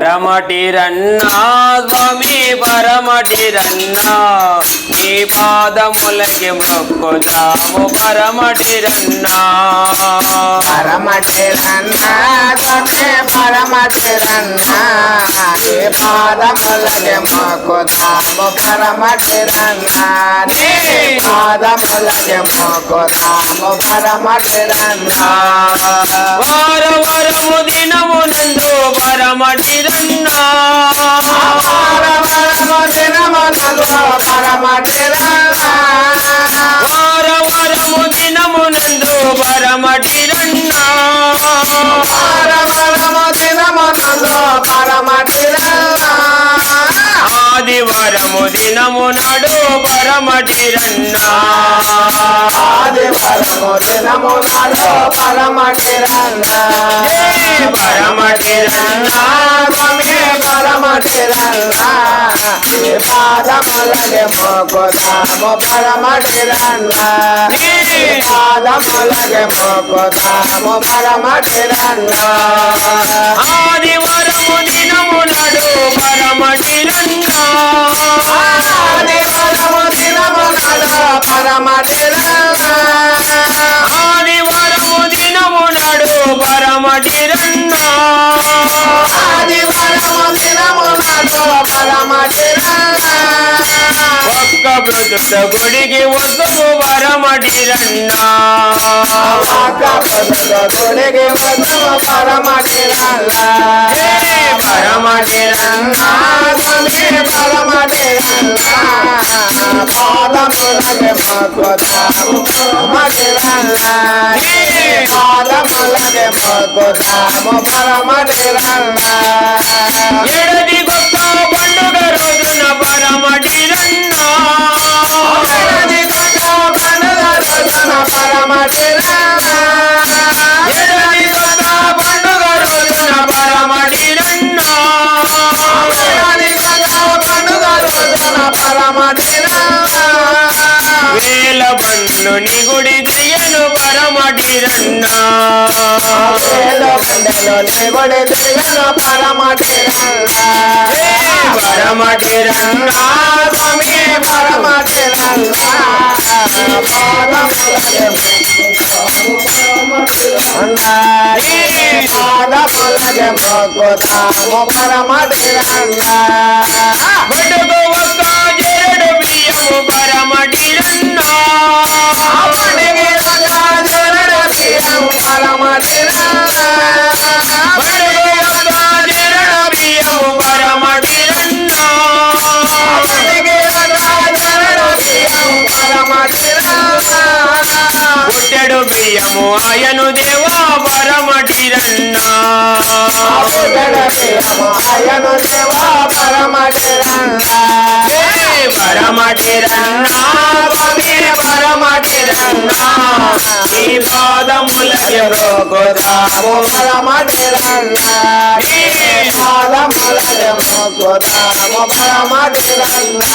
పరమటిరన్నా స్వామి పరమటిరన్నా నీ పాదములకి మొక్కుదాము పరమటిరన్నా. పరమటిరన్నా స్వామి పరమటిరన్నా నీ పాదములకి మొక్కుతాము పరమటిరన్నా. పాదములకి మొక్కుతాము పరమటిరన్నా వార వరము దినమునందు పరమటిరన్నా పరమరము దినమునందు పరమటిరన్నా వార వరము దినమునందు పరమటిరన్నా పరమరము దినమునందు ఆదివారము దినము నాడు పరమటిరన్నా. ఆదివారము దినము నాడు పరమటిరన్నా. పరమటిరన్నా స్వామి పరమటిరన్నా. నీ పాదములకి మొక్కుతాము పరమటిరన్నా. నీ పాదములకి మొక్కుతాము పరమటిరన్నా. ఆదివారము దినము నాడు పరమటిరన్నా. ఆదివారము దినము నాడు పరమటిరన్నా ఆదివారము దినము నాడు పరమటిరన్నా ఆదివారము దినము నాడు పరమటిరన్నా ఒక్క ప్రొద్దుట గుడికి వద్దు పరమటిరన్నా గుడికి వద్దు పరమటిరన్నా పాదములకి మొక్కుతాము పరమటిరన్నా పాదములకి గొప్ప పండుగ రోజున గొప్ప పండుగ రోజున నిగుడి తిరిగిన పరమటిరన్నా పరమటిరన్నా స్వామి పాదములకి పాదములకి మొక్కుతాము పరమటిరన్నా బడుగు ఒక్క జరడు బియ్యము పరమటిరన్నా అప్పటికి పుట్టెడు ఆయను దేవా పరమటిరన్నా. పరమటిరన్నా. పరమటిరన్నా ఈ పరమటిరన్నా పరమటిరన్నా.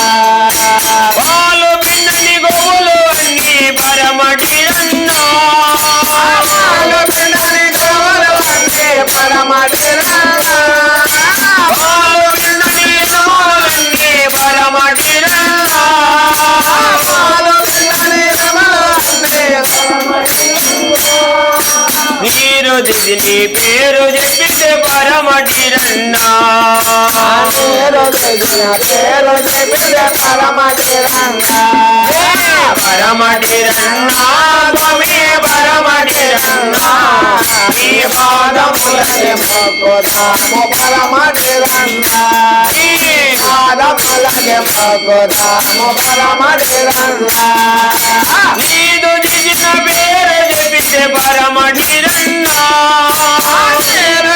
నీరు దిది నీ పేరు చెప్పితే పరమటిరన్నా పేరు పేరు చెప్పిన పరమటిరన్నా. పరమటిరన్నా స్వామి పరమటిరన్నా. ఈ పాదములకి మొక్కుతాము పరమటిరన్నా. పాదములకి మొక్కుతాము పరమటిరన్నా. నీదు దిగిన పేరు చెప్పితే పరమటిరన్నా. పేరు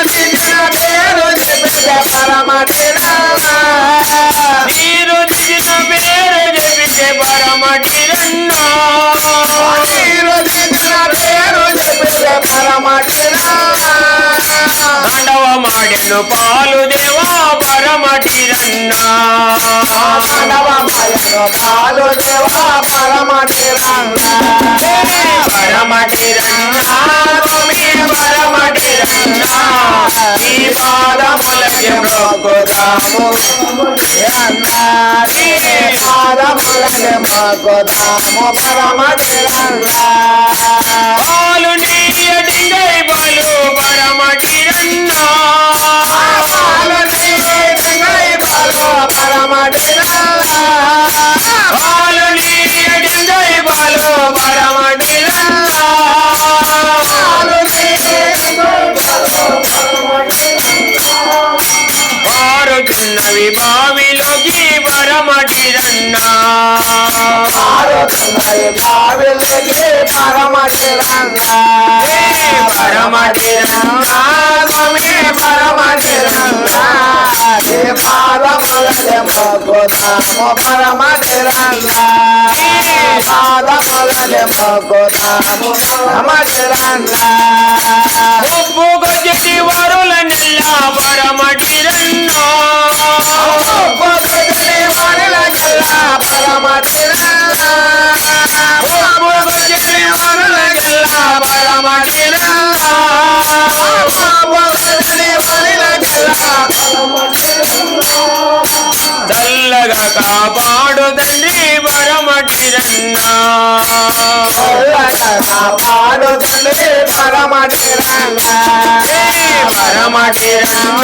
మాడెను పాలు దేవా పరమటిరన్న మానవ పాలు దేవా పరమటిరన్న పరమటిరన్న స్వామి పరమటిరన్న ఈ పాదములకి మొక్కుదాము పాదములకి మొక్కుదాము పరమటిరన్న పాలు నీయడింగై బలు. పరమటిరన్న పాలు పరమటిరన్న స్వామి ఉప్పు కొద్ది వరుల నెల్ల పరమటిరన్న ఉప్పు చల్లగా కాపాడు తండ్రి పరమటిరన్న పరమటిరన్న పరమటిరన్న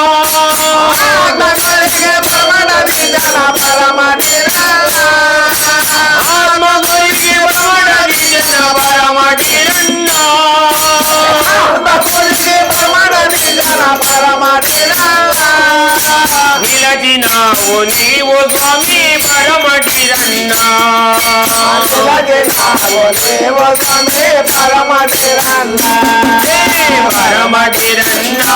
స్వామి పరమటిరన్న పరమటిరన్న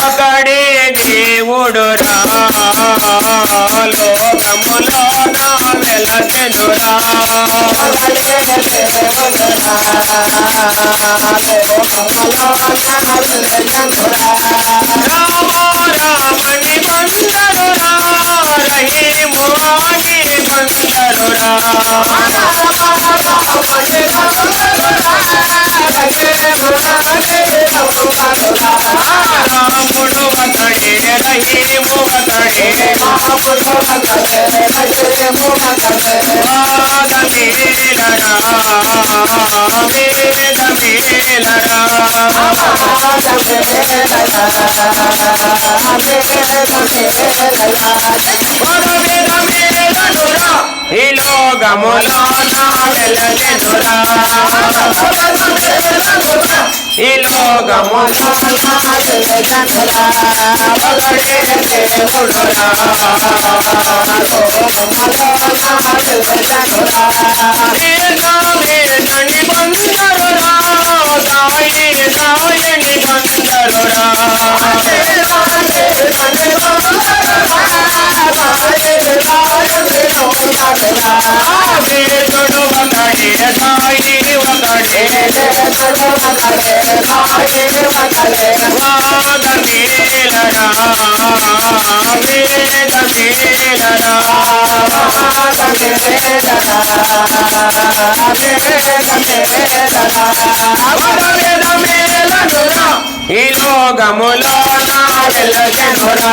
ఒకడే దేవుడు రా లోకములో నా రామ రామని బందరు రహీము ఆగి బందరు రాముడు అతడే రహీము లోకములో నా వెలసెనురా ఈ లోకములో ఈ లోకములో నా వెళ్ళ జనురా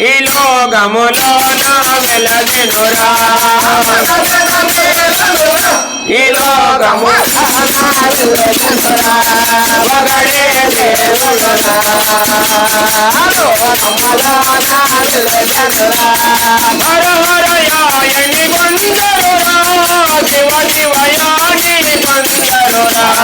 ఈ లోకములో నా వెలదినురా ఈ లోకము ఒకడే దేవుడురా హర హర కొందరురా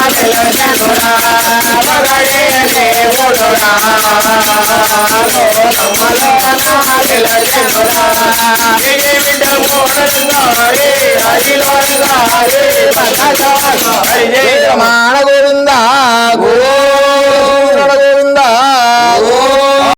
మగడే దేవుడు మాణ గోవింద గో